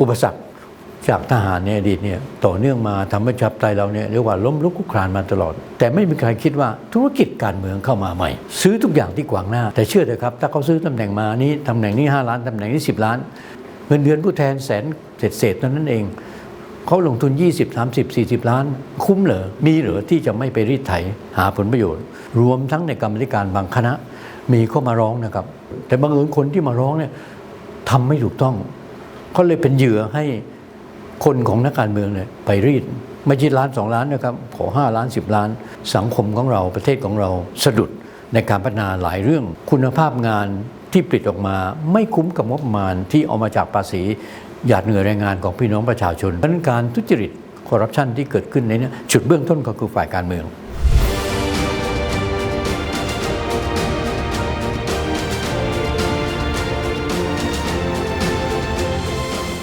อุปสรรคจากทหารในอดีตเนี่ยต่อเนื่องมาทำให้ชาธิไตยเราเนี่ยเรียกว่าล้มลุกคลุกคลานมาตลอด แต่ไม่มีใครคิดว่าธุรกิจการเมืองเข้ามาใหม่ ซื้อทุกอย่างที่ขวางหน้า แต่เชื่อเถอะครับ ถ้าเขาซื้อตำแหน่งมานี้ตำแหน่งนี้ 5 ล้านตำแหน่งนี้ 10 ล้าน เงินเดือนผู้แทนแสนเศษๆเท่านั้นเองเขาลงทุน 20 30 40 ล้าน คุ้มเหรอมีเหรอที่จะไม่ไปรีดไถหาผลประโยชน์ รวมทั้งในกรรมธิการบางคณะมีเข้ามาร้องนะครับ แต่บังเอิญคนที่มาร้องเนี่ยทำไม่ถูกต้อง เขาเลยเป็นเหยื่อให้คนของนักการเมืองเนี่ยไปรีดไม่ใช่ล้านสองล้านนะครับขอ5ล้าน10ล้าน สังคมของเราประเทศของเราสะดุดในการพัฒนาหลายเรื่องคุณภาพงานที่ผลิตออกมา ไม่คุ้มกับงบประมาณที่เอามาจากภาษีหยาดเหงื่อแรงงานของพี่น้องประชาชนเพราะนั้นการทุจริตคอร์รัปชันที่เกิดขึ้นในนี้จุดเบื้องต้นก็คือฝ่ายการเมือง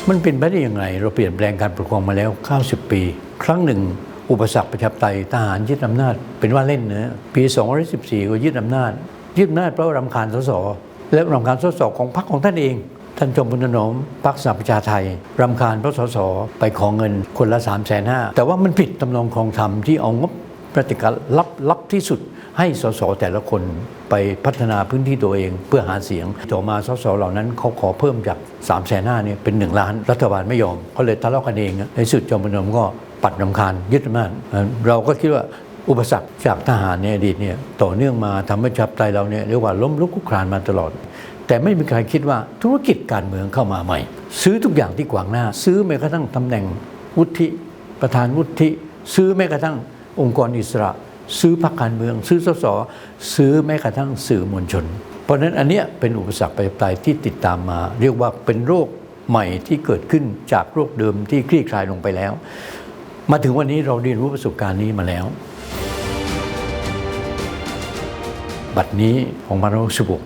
มันเป็นไปได้ยังไง เราเปลี่ยนแปลงการปกครองมาแล้ว 90 ปี ครั้งหนึ่ง อุปสรรคประชาธิปไตยทหารยึดอำนาจ เป็นว่าเล่นนะปี214ก็ยึดอำนาจ ยึดอำนาจเพราะรำคาญสสและรำคาญสสของพรรคของท่านเอง ท่านจอมพลถนอมพรรคสหประชาไทยรำคาญเพราะสสไปขอเงินคนละ3ามแสนห้าแต่ว่ามันผิดตำนองคลองธรรมที่เอางบราชการลับลับที่สุด ให้สสแต่ละคนไปพัฒนาพื้นที่ตัวเองเพื่อหาเสียงต่อมาสสเหล่านั้นเขาขอเพิ่มจาก3ามแสนห้าเนี่ยเป็น 1 ล้าน รัฐบาลไม่ยอมเขาเลยทะเลาะกันเองในสุดจอมพลนมก็ปัดรำคาญยึดอำนาจเราก็คิดว่าอุปสรรคจากทหารในอดีตเนี่ยต่อเนื่องมาทำให้ชาธิไตยเราเนี่ยเรียกว่าล้มลุกคลุกคลานมาตลอด แต่ไม่มีใครคิดว่าธุรกิจการเมืองเข้ามาใหม่ ซื้อทุกอย่างที่ขวางหน้า ซื้อแม้กระทั่งตำแหน่งวุฒิประธานวุฒิซื้อแม้กระทั่งองค์กรอิสระ ซื้อพรรคการเมือง ซื้อสสซื้อแม้กระทั่งสื่อมวลชน เพราะฉะนั้นอันเนี้ยเป็นอุปสรรคประชายที่ติดตามมา เรียกว่าเป็นโรคใหม่ที่เกิดขึ้นจากโรคเดิมที่คลี่คลายลงไปแล้ว มาถึงวันนี้เราเรียนรู้ประสบการณ์นี้มาแล้ว บัดนี้ของมารสุบก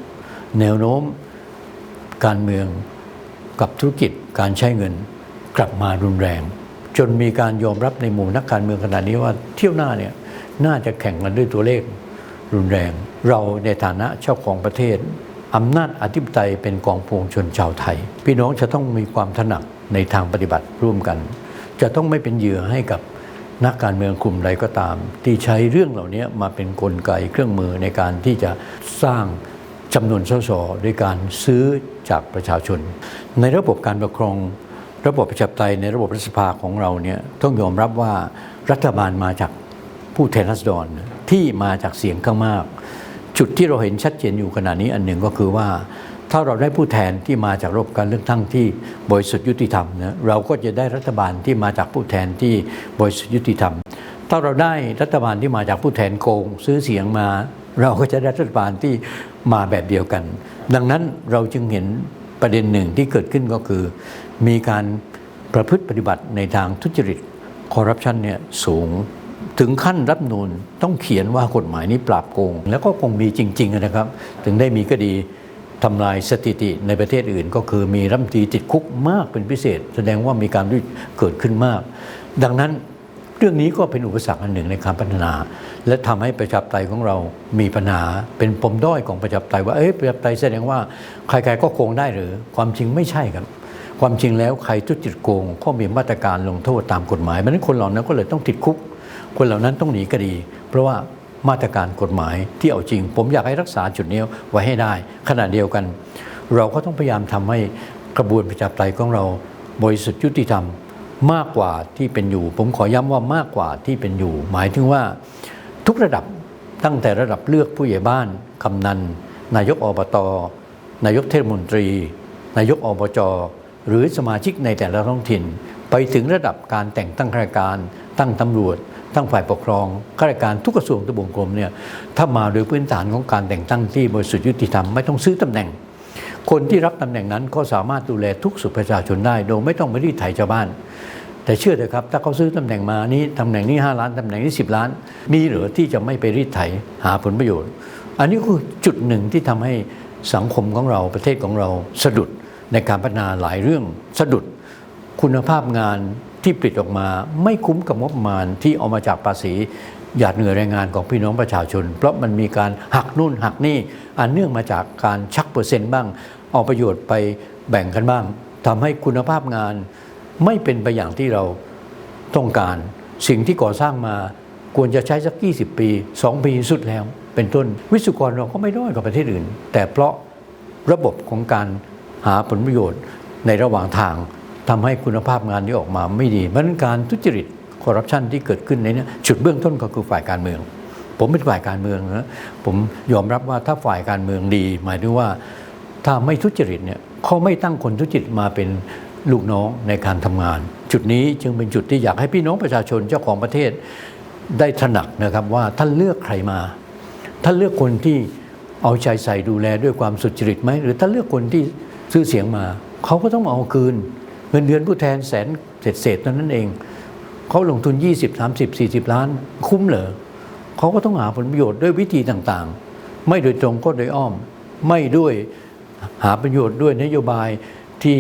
แนวโน้มการเมืองกับธุรกิจการใช้เงินกลับมารุนแรง จนมีการยอมรับในหมู่นักการเมืองขนาดนี้ว่าเที่ยวหน้าเนี่ย น่าจะแข่งกันด้วยตัวเลขรุนแรง เราในฐานะเจ้าของประเทศอำนาจอธิปไตยเป็นกองพวงชนชาวไทย พี่น้องจะต้องมีความถนัดในทางปฏิบัติร่วมกัน จะต้องไม่เป็นเหยื่อให้กับนักการเมืองกลุ่มใดก็ตาม ที่ใช้เรื่องเหล่านี้มาเป็นนกลไกเครื่องมือในการที่จะสร้างจำนวนสสด้วยการซื้อจากประชาชน ในระบบการปกครอง ระบบประชาธิปไตยในระบบรัฐสภาของเราเนี่ยต้องยอมรับว่ารัฐบาลมาจาก ผู้แทนราษฎรที่มาจากเสียงข้างมาก จุดที่เราเห็นชัดเจนอยู่ขณะนี้อันหนึ่งก็คือว่า ถ้าเราได้ผู้แทนที่มาจากระบบการเลือกตั้งที่บริสุทธิ์ยุติธรรมนะเราก็จะได้รัฐบาลที่มาจากผู้แทนที่บริสุทธิ์ยุติธรรม ถ้าเราได้รัฐบาลที่มาจากผู้แทนโกง ซื้อเสียงมาเราก็จะได้รัฐบาลที่มาแบบเดียวกัน ดังนั้นเราจึงเห็นประเด็นหนึ่งที่เกิดขึ้นก็คือ มีการประพฤติปฏิบัติในทางทุจริตคอร์รัปชันเนี่ยสูง ถึงขั้นรัฐนูนต้องเขียนว่ากฎหมายนี้ปราบโกง แล้วก็คงมีจริง ๆ นะครับ ถึงได้มีคดีทำลายสถิติในประเทศอื่น ก็คือมีรัฐมนตรีติดคุกมากเป็นพิเศษ แสดงว่ามีการทุจริตเกิดขึ้นมาก ดังนั้นเรื่องนี้ก็เป็นอุปสรรคอันหนึ่งในการพัฒนา และทำให้ประชาธิปไตยของเรามีปัญหาเป็นปมด้อยของประชาธิปไตยว่าเอ้ยประชาธิปไตยแสดงว่าใครๆก็โกงได้หรือความจริงไม่ใช่ครับ ความจริงแล้วใครทุจริตโกงก็มีมาตรการลงโทษตามกฎหมายเพราะนั้นคนเหล่านั้นก็เลยต้องติดคุก คนเหล่านั้นต้องหนีคดี เพราะว่ามาตรการกฎหมายที่เอาจริง ผมอยากให้รักษาจุดนี้ไว้ให้ได้ ขณะเดียวกัน เราก็ต้องพยายามทำให้กระบวนประชาธิปไตยของเราบริสุทธิ์ยุติธรรมมากกว่าที่เป็นอยู่ ผมขอย้ำว่ามากกว่าที่เป็นอยู่ หมายถึงว่าทุกระดับตั้งแต่ระดับเลือกผู้ใหญ่บ้านกำนัน นายกอบต นายกเทศมนตรี นายกอบจหรือสมาชิกในแต่ละท้องถิ่น ไปถึงระดับการแต่งตั้งข้าราชการ ตั้งตำรวจ ตั้งฝ่ายปกครองข้าราชการทุกกระทรวงทบวงกรมเนี่ยถ้ามาโดยพื้นฐานของการแต่งตั้งที่บริสุทธิยุติธรรมไม่ต้องซื้อตำแหน่ง คนที่รับตำแหน่งนั้นก็สามารถดูแลทุกสุขประชาชนได้ โดยไม่ต้องไปรีดไถชาวบ้าน แต่เชื่อเถอะครับ ถ้าเขาซื้อตำแหน่งมานี้ตำแหน่งนี้ 5 ล้านตำแหน่งนี้ 10 ล้าน มีเหรือที่จะไม่ไปรีดไถหาผลประโยชน์ อันนี้คือจุดหนึ่งที่ทำให้สังคมของเราประเทศของเราสะดุดในการพัฒนาหลายเรื่องสะดุดคุณภาพงาน ที่ผลิตออกมาไม่คุ้มกับงบประมาณที่เอามาจากภาษีหยาดเหงื่อแรงงานของพี่น้องประชาชน เพราะมันมีการหักนู่นหักนี่อันเนื่องมาจากการชักเปอร์เซ็นต์บ้าง เอาประโยชน์ไปแบ่งกันบ้างททำให้คุณภาพงานไม่เป็นไปอย่างที่เราต้องการ สิ่งที่ก่อสร้างมาควรจะใช้สัก 20 ปี 2 ปีสุดแล้ว เป็นต้นวิศวกรเราก็ไม่ด้อยกว่าประเทศอื่น แต่เพราะระบบของการหาผลประโยชน์ในระหว่างทาง ทำให้คุณภาพงานที่ออกมาไม่ดีเพราะนั้นการทุจริตคอร์รัปชันที่เกิดขึ้นในนี้จุดเบื้องต้นก็คือฝ่ายการเมือง ผมเป็นฝ่ายการเมืองนะผมยอมรับว่าถ้าฝ่ายการเมืองดี หมายถึงว่าถ้าไม่ทุจริตเนี่ยเขาไม่ตั้งคนทุจริตมาเป็นลูกน้องในการทำงาน จุดนี้จึงเป็นจุดที่อยากให้พี่น้องประชาชนเจ้าของประเทศได้ตระหนักนะครับว่าท่านเลือกใครมาท่านเลือกคนที่เอาใจใส่ดูแลด้วยความสุจริตไหมหรือท่านเลือกคนที่ซื้อเสียงมาเขาก็ต้องมาเอาคืน เงินเดือนผู้แทนแสนเศษๆเท่านั้นเองเขาลงทุน 20 30 40 ล้าน คุ้มเหรอเขาก็ต้องหาผลประโยชน์ด้วยวิธีต่างๆ ไม่โดยตรงก็โดยอ้อม ไม่ด้วยหาประโยชน์ด้วยนโยบายที่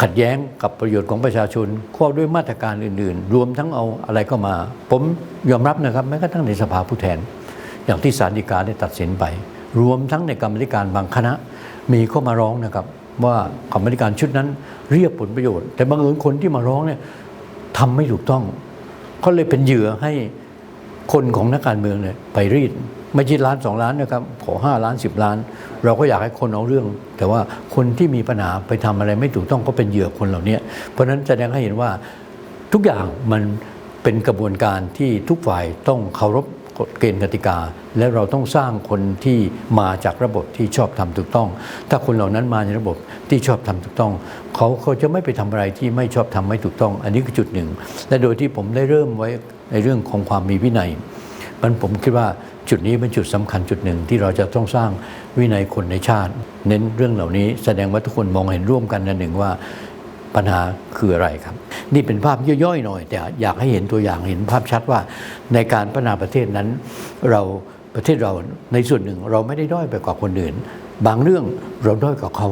ขัดแย้งกับประโยชน์ของประชาชนก็ด้วยมาตรการอื่น ๆ รวมทั้งเอาอะไรก็มา ผมยอมรับนะครับแม้กระทั่งในสภาผู้แทน อย่างที่ศาลฎีกาได้ตัดสินไป รวมทั้งในกรรมธิการบางคณะมีเข้ามาร้องนะครับ ว่ากรรมธิการชุดนั้นเรียกผลประโยชน์ แต่บางเอิญคนที่มาร้องเนี่ยทำไม่ถูกต้องก็เลยเป็นเหยื่อให้คนของนักการเมืองเนี่ยไปรีด ไม่ใช่ล้านสองล้านนะครับขอห้าล้านสิบล้าน เราก็อยากให้คนเอาเรื่อง แต่ว่าคนที่มีปัญหาไปทำอะไรไม่ถูกต้องก็เป็นเหยื่อคนเหล่านี้เพราะฉะนั้นแสดงให้เห็นว่าทุกอย่างมันเป็นกระบวนการที่ทุกฝ่ายต้องเคารพ กฎเกณฑ์กติกา และเราต้องสร้างคนที่มาจากระบบที่ชอบทำถูกต้อง ถ้าคนเหล่านั้นมาในระบบที่ชอบทำถูกต้อง เขาเขาจะไม่ไปทำอะไรที่ไม่ชอบทำไม่ถูกต้อง อันนี้คือจุดหนึ่ง และโดยที่ผมได้เริ่มไว้ในเรื่องของความมีวินัยมันผมคิดว่าจุดนี้เป็นจุดสำคัญจุดหนึ่งที่เราจะต้องสร้างวินัยคนในชาติ เน้นเรื่องเหล่านี้แสดงว่าทุกคนมองเห็นร่วมกันนันหนึ่งว่า ปัญหาคืออะไรครับ นี่เป็นภาพย่อยๆหน่อย แต่อยากให้เห็นตัวอย่างเห็นภาพชัดว่าในการพัฒนาประเทศนั้น เราประเทศเราในส่วนหนึ่งเราไม่ได้ด้อยไปกว่าคนอื่น บางเรื่องเราด้อยกว่าเขา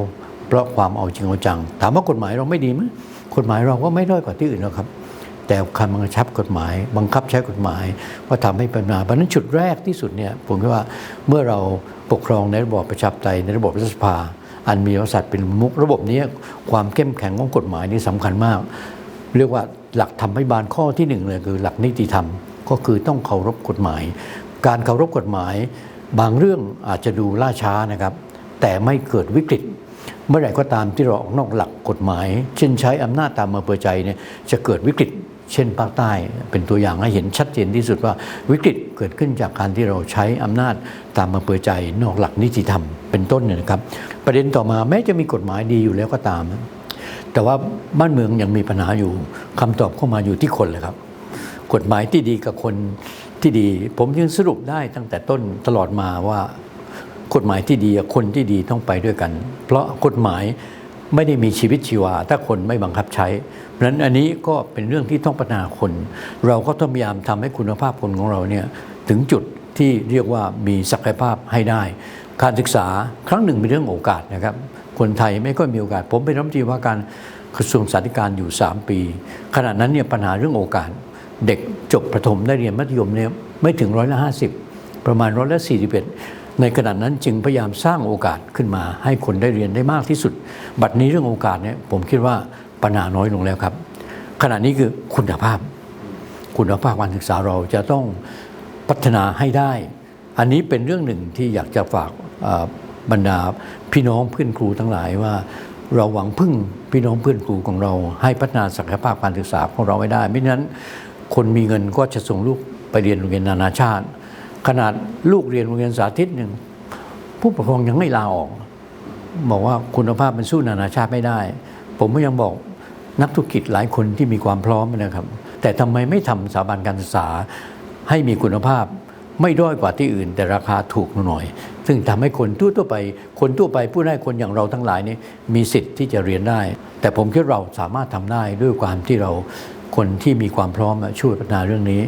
เพราะความเอาจริงเอาจัง ถามว่ากฎหมายเราไม่ดีไหมกฎหมายเราก็ไม่ด้อยกว่าที่อื่นหรอกครับ แต่การบังคับกฎหมาย บังคับใช้กฎหมายว่าทำให้ปัญหาเพราะฉะนั้นจุดแรกที่สุดเนี่ยผมคิดว่าเมื่อเราปกครองในระบอบประชาธิปไตยในระบบรัฐสภา อันมีวสัตว์เป็นมุกระบบนี้ความเข้มแข็งของกฎหมายนี่สำคัญมาก เรียกว่าหลักธรรมพิบาลข้อที่หนึ่งเลยคือหลักนิติธรรม ก็คือต้องเคารพกฎหมาย การเคารพกฎหมาย บางเรื่องอาจจะดูล่าช้านะครับ แต่ไม่เกิดวิกฤต เมื่อไหร่ก็ตามที่เราออกนอกหลักกฎหมาย เช่นใช้อำนาจตามอำเภอใจเนี่ยจะเกิดวิกฤต เช่นภาคใต้เป็นตัวอย่างให้เห็นชัดเจนที่สุดว่าวิกฤตเกิดขึ้นจากการที่เราใช้อำนาจตามอำเภอใจนอกหลักนิติธรรมเป็นต้นเนี่ยนะครับ ประเด็นต่อมาแม้จะมีกฎหมายดีอยู่แล้วก็ตาม แต่ว่าบ้านเมืองยังมีปัญหาอยู่คำตอบเข้ามาอยู่ที่คนเลยครับ กฎหมายที่ดีกับคนที่ดี ผมยังสรุปได้ตั้งแต่ต้นตลอดมาว่ากฎหมายที่ดีกับคนที่ดีต้องไปด้วยกัน เพราะกฎหมาย ไม่ได้มีชีวิตชีวา ถ้าคนไม่บังคับใช้เพราะฉะนั้นอันนี้ก็เป็นเรื่องที่ต้องพัฒนาคน เราก็ต้องพยายามทำให้คุณภาพคนของเราเนี่ยถึงจุดที่เรียกว่ามีศักยภาพให้ได้ การศึกษาครั้งหนึ่งเป็นเรื่องโอกาสนะครับ คนไทยไม่ค่อยมีโอกาส ผมเป็นรัฐมนตรีว่าการกระทรวงสาธารณอยู่ 3 ปี ขณะนั้นเนี่ยปัญหาเรื่องโอกาส เด็กจบประถมได้เรียนมัธยมเนี่ยไม่ถึงร้อยละห้าสิบประมาณร้อยละสี่สิบเอ็ด ในขณะนั้นจึงพยายามสร้างโอกาสขึ้นมา ให้คนได้เรียนได้มากที่สุด บัดนี้เรื่องโอกาสเนี่ยผมคิดว่าปัญหาน้อยลงแล้วครับ ขณะนี้คือคุณภาพ คุณภาพการศึกษาเราจะต้องพัฒนาให้ได้ อันนี้เป็นเรื่องหนึ่งที่อยากจะฝากบรรดาพี่น้องเพื่อนครูทั้งหลายว่าเราหวังพึ่งพี่น้องเพื่อนครูของเราให้พัฒนาศักยภาพการศึกษาของเราไว้ได้ ไม่นั้นคนมีเงินก็จะส่งลูกไปเรียนโรงเรียนนานาชาติ ขนาดลูกเรียนโรงเรียนสาธิตหนึ่งผู้ปกครองยังไม่ลาออก บอกว่าคุณภาพมันสู้นานาชาติไม่ได้ ผมก็ยังบอกนักธุรกิจหลายคนที่มีความพร้อมนะครับ แต่ทำไมไม่ทำสถาบันการศึกษาให้มีคุณภาพไม่ด้อยกว่าที่อื่น แต่ราคาถูกหน่อย ซึ่งทำให้คนทั่วไป คนทั่วไปผู้ได้คนอย่างเราทั้งหลายนี่มีสิทธิ์ที่จะเรียนได้ แต่ผมคิดเราสามารถทำได้ด้วยความที่เราคนที่มีความพร้อมช่วยพัฒนาเรื่องนี้